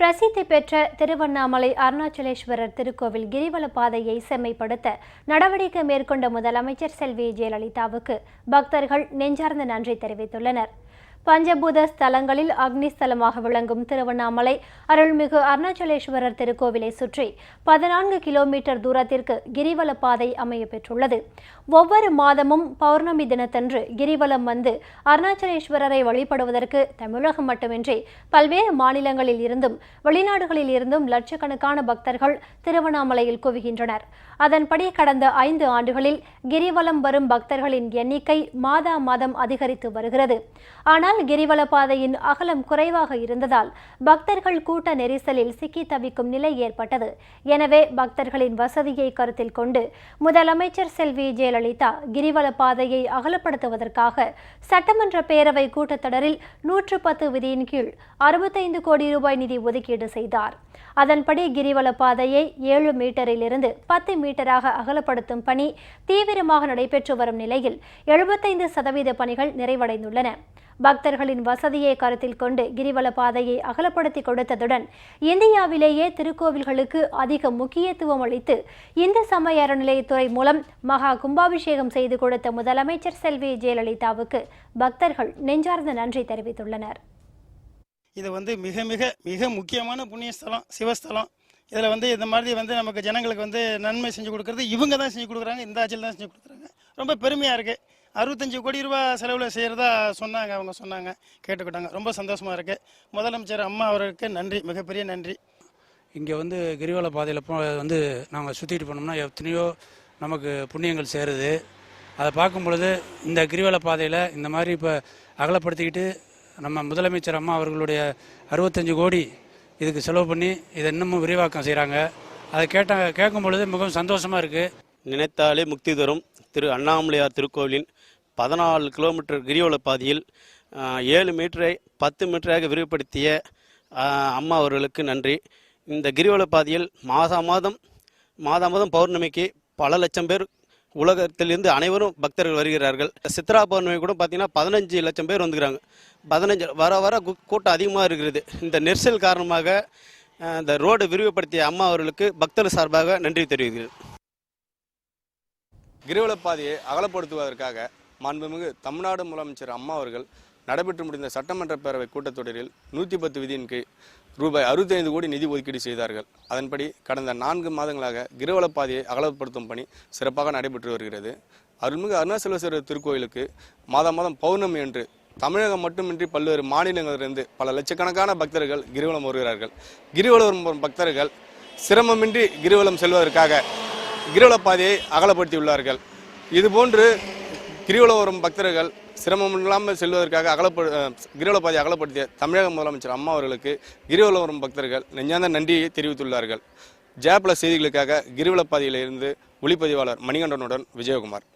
பிரசித்தி பெற்ற திருவண்ணாமலை அருணாச்சலேஸ்வரர் திருக்கோவில் கிரிவல பாதையை செம்மைப்படுத்த நடவடிக்கை மேற்கொண்ட முதலமைச்சர் செல்வி ஜெயலலிதாவுக்கு பக்தர்கள் நெஞ்சார்ந்த நன்றி தெரிவித்துள்ளனர். பஞ்சபூத ஸ்தலங்களில் அக்னி ஸ்தலமாக விளங்கும் திருவண்ணாமலை அருள்மிகு அருணாச்சலேஸ்வரர் திருக்கோவிலை சுற்றி பதினான்கு கிலோமீட்டர் தூரத்திற்கு கிரிவல பாதை அமைய பெற்றுள்ளது. ஒவ்வொரு மாதமும் பௌர்ணமி தினத்தன்று கிரிவலம் வந்து அருணாச்சலேஸ்வரரை வழிபடுவதற்கு தமிழகம் மட்டுமின்றி பல்வேறு மாநிலங்களில் இருந்தும் வெளிநாடுகளில் இருந்தும் லட்சக்கணக்கான பக்தர்கள் திருவண்ணாமலையில் குவிகின்றனர். அதன்படி கடந்த ஐந்து ஆண்டுகளில் கிரிவலம் வரும் பக்தர்களின் எண்ணிக்கை மாதா மாதம் அதிகரித்து வருகிறது. ஆனால் கிரிவல பாதையின் அகலம் குறைவாக இருந்ததால் பக்தர்கள் கூட்ட நெரிசலில் சிக்கி தவிக்கும் நிலை ஏற்பட்டது. எனவே பக்தர்களின் வசதியை கருத்தில் கொண்டு முதலமைச்சர் செல்வி ஜெயலலிதா கிரிவல பாதையை அகலப்படுத்துவதற்காக சட்டமன்ற பேரவை கூட்டத்தொடரில் நூற்று பத்து விதியின் கீழ் அறுபத்தைந்து கோடி ரூபாய் நிதி ஒதுக்கீடு செய்தார். அதன்படி கிரிவல பாதையை ஏழு மீட்டரிலிருந்து பத்து மீட்டராக அகலப்படுத்தும் பணி தீவிரமாக நடைபெற்று வரும் நிலையில் எழுபத்தைந்து சதவீத பணிகள் நிறைவடைந்துள்ளன. பக்தர்களின் வசதியை கருத்தில் கொண்டு கிரிவல பாதையை அகலப்படுத்தி கொடுத்ததுடன் இந்தியாவிலேயே திருக்கோவில்களுக்கு அதிக முக்கியத்துவம் அளித்து இந்து சமய அறநிலையத்துறை மூலம் மகா கும்பாபிஷேகம் செய்து கொடுத்த முதலமைச்சர் செல்வி ஜெயலலிதாவுக்கு பக்தர்கள் நெஞ்சார்ந்த நன்றி தெரிவித்துள்ளனர். இது வந்து மிக மிக மிக முக்கியமான புண்ணியஸ்தலம் சிவஸ்தலம். இதில் வந்து இந்த மாதிரி வந்து நமக்கு ஜனங்களுக்கு வந்து நன்மை செஞ்சு கொடுக்குறது இவங்க தான் செஞ்சு கொடுக்குறாங்க இந்த ஆட்சியில் தான் செஞ்சு கொடுக்குறாங்க. ரொம்ப பெருமையாக இருக்குது அறுபத்தஞ்சு கோடி ரூபாய் செலவில் செய்கிறதா சொன்னாங்க அவங்க சொன்னாங்க கேட்டுக்கிட்டாங்க. ரொம்ப சந்தோஷமாக இருக்குது முதலமைச்சர் அம்மா அவருக்கு நன்றி மிகப்பெரிய நன்றி. இங்கே வந்து கிரிவல பாதையில் போ வந்து நாங்கள் சுற்றிட்டு போனோம்னா எத்தனையோ நமக்கு புண்ணியங்கள் சேருது. அதை பார்க்கும் பொழுது இந்த கிரிவல பாதையில் இந்த மாதிரி இப்போ அகலப்படுத்திக்கிட்டு நம்ம முதலமைச்சர் அம்மா அவர்களுடைய அறுபத்தஞ்சு கோடி இதுக்கு செலவு பண்ணி இதை இன்னமும் விரிவாக்கம் செய்கிறாங்க அதை கேட்ட கேட்கும் பொழுது மிகவும் சந்தோஷமாக இருக்குது நினைத்தாலே முக்தி தரும். திரு அண்ணாமலையார் திருக்கோவிலின் பதினாலு கிலோமீட்டர் கிரிவல பாதையில் ஏழு மீட்டரை பத்து மீட்டராக விரிவுபடுத்திய அம்மா அவர்களுக்கு நன்றி. இந்த கிரிவல பாதையில் மாதா மாதம் மாதா மாதம் பௌர்ணமிக்கு பல லட்சம் பேர் உலகத்திலிருந்து அனைவரும் பக்தர்கள் வருகிறார்கள். சித்ரா பௌர்ணமி கூட பார்த்தீங்கன்னா பதினஞ்சு லட்சம் பேர் வந்துக்கிறாங்க. பதினஞ்சு வர வர கூட்டம் அதிகமாக இருக்கிறது. இந்த நெரிசல் காரணமாக இந்த ரோடு விரிவுபடுத்திய அம்மா அவர்களுக்கு பக்தர் சார்பாக நன்றி தெரிவிக்கிறேன். கிரிவலப்பாதையை அகலப்படுத்துவதற்காக மாண்புமிகு தமிழ்நாடு முதலமைச்சர் அம்மா அவர்கள் நடைபெற்று முடிந்த சட்டமன்ற பேரவை கூட்டத்தொடரில் நூற்றி பத்து விதியின் கீழ் ரூபாய் அறுபத்தைந்து கோடி நிதி ஒதுக்கீடு செய்தார்கள். அதன்படி கடந்த நான்கு மாதங்களாக கிரிவலப்பாதையை அகலப்படுத்தும் பணி சிறப்பாக நடைபெற்று வருகிறது. அருள்மிகு அருணாச்சலேஸ்வரர் திருக்கோயிலுக்கு மாதம் மாதம் பௌர்ணமி என்று தமிழகம் மட்டுமின்றி பல்வேறு மாநிலங்களிலிருந்து பல லட்சக்கணக்கான பக்தர்கள் கிரிவலம் வருகிறார்கள். கிரிவலம் வரும் பக்தர்கள் சிரமமின்றி கிரிவலம் செல்வதற்காக கிரிவலப்பாதையை அகலப்படுத்தியுள்ளார்கள். இதுபோன்று கிரிவலம் வரும் பக்தர்கள் சிரமம் இல்லாமல் செல்வதற்காக அகலப்படு கிரிவல பாதையை அகலப்படுத்திய தமிழக முதலமைச்சர் அம்மா அவர்களுக்கு கிரிவலம் வரும் பக்தர்கள் நெஞ்சார்ந்த நன்றியை தெரிவித்துள்ளார்கள். ஜெயபிள செய்திகளுக்காக கிரிவலப்பாதையிலிருந்து ஒளிப்பதிவாளர் மணிகண்டனுடன் விஜயகுமார்.